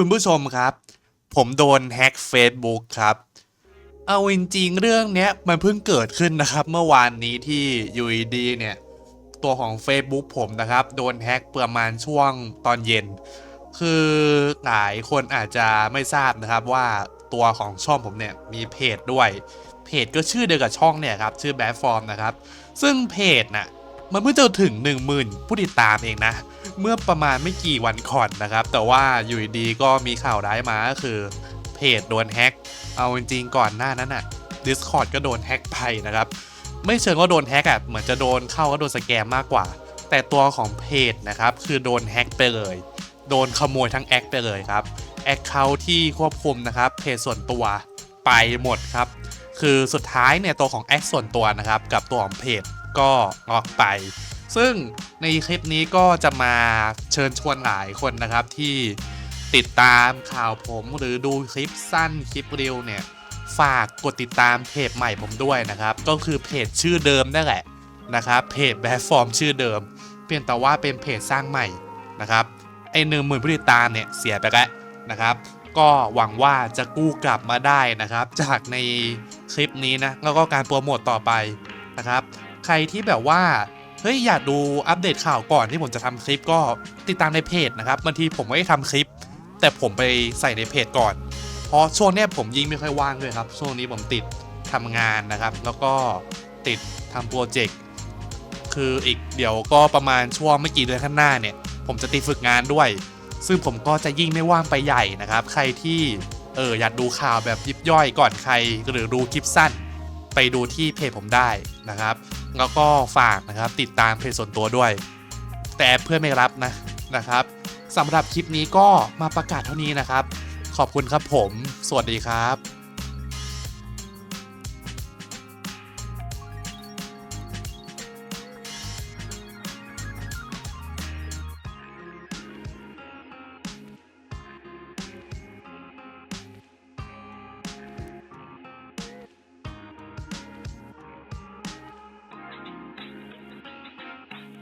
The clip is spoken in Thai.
คุณผู้ชมครับ ผมโดนแฮ็ก Facebook ครับ เอาจริงๆเรื่องเนี้ยมันเพิ่งเกิดขึ้นนะครับ เมื่อวานนี้ที่อ u ดีเนี่ย ตัวของ Facebook ผมนะครับ โดนแฮ็กประมาณช่วงตอนเย็น คือหลายคนอาจจะไม่ทราบนะครับว่าตัวของช่องผมเนี่ยมีเพจด้วย เพจก็ชื่อเดียวกับช่องเนี่ยครับ ชื่อแบฟอร์มนะครับ ซึ่งเพจน่ะมันเพิ่งจะถึง 10,000 ผู้ติดตามเองนะ เมื่อประมาณไม่กี่วันก่อนนะครับ แต่ว่าอยู่ดีๆก็มีข่าวร้ายมาก็คือเพจโดนแฮ็กเอาจริงๆก่อนหน้านั้นอะ Discord ก็โดนแฮ็กไปนะครับ ไม่เชิงว่าโดนแฮ็กอะเหมือนจะโดนเข้าก็โดนสแกมมากกว่า แต่ตัวของเพจนะครับ คือโดนแฮ็กไปเลย โดนขโมยทั้งแอคไปเลยครับแอคเคาท์ที่ควบคุมนะครับเพจส่วนตัวไปหมดครับ คือสุดท้ายเนี่ยตัวของแอคส่วนตัวนะครับ กับตัวของเพจก็ออกไป ซึ่งในคลิปนี้ก็จะมาเชิญชวนหลายคนนะครับที่ติดตามข่าวผมหรือดูคลิปสั้นคลิปเร็วเนี่ย ฝากกดติดตามเพจใหม่ผมด้วยนะครับ ก็คือเพจชื่อเดิมนั่นแหละนะครับเพจแบบฟอร์มชื่อเดิม เพียงแต่ว่าเป็นเพจสร้างใหม่นะครับไอหนึ่งหมื่นผู้ติดตามเนี่ยเสียไปแล้วนะครับ ก็หวังว่าจะกู้กลับมาได้นะครับ จากในคลิปนี้นะแล้วก็การโปรโมตต่อไปนะครับ ใครที่แบบว่า เฮ้ยอยากดูอัปเดตข่าวก่อนที่ผมจะทำคลิปก็ติดตามในเพจนะครับบางทีผมไม่ได้ทำคลิป แต่ผมไปใส่ในเพจก่อน เพราะช่วงนี้ผมยิงไม่ค่อยว่างด้วยครับ ช่วงนี้ผมติดทำงานนะครับ แล้วก็ติดทำโปรเจกต์คืออีกเดี๋ยวก็ประมาณช่วงไม่กี่เดือนข้างหน้าเนี่ย ผมจะติดฝึกงานด้วย ซึ่งผมก็จะยิ่งไม่ว่างไปใหญ่นะครับ ใครที่เอออยากดูข่าวแบบยิบย่อยก่อนใครหรือดูคลิปสั้น ไปดูที่เพจผมได้นะครับ แล้วก็ฝากนะครับติดตามเพจส่วนตัวด้วย แต่เพื่อนไม่รับนะนะครับสำหรับคลิปนี้ก็มาประกาศเท่านี้นะครับ ขอบคุณครับผม สวัสดีครับ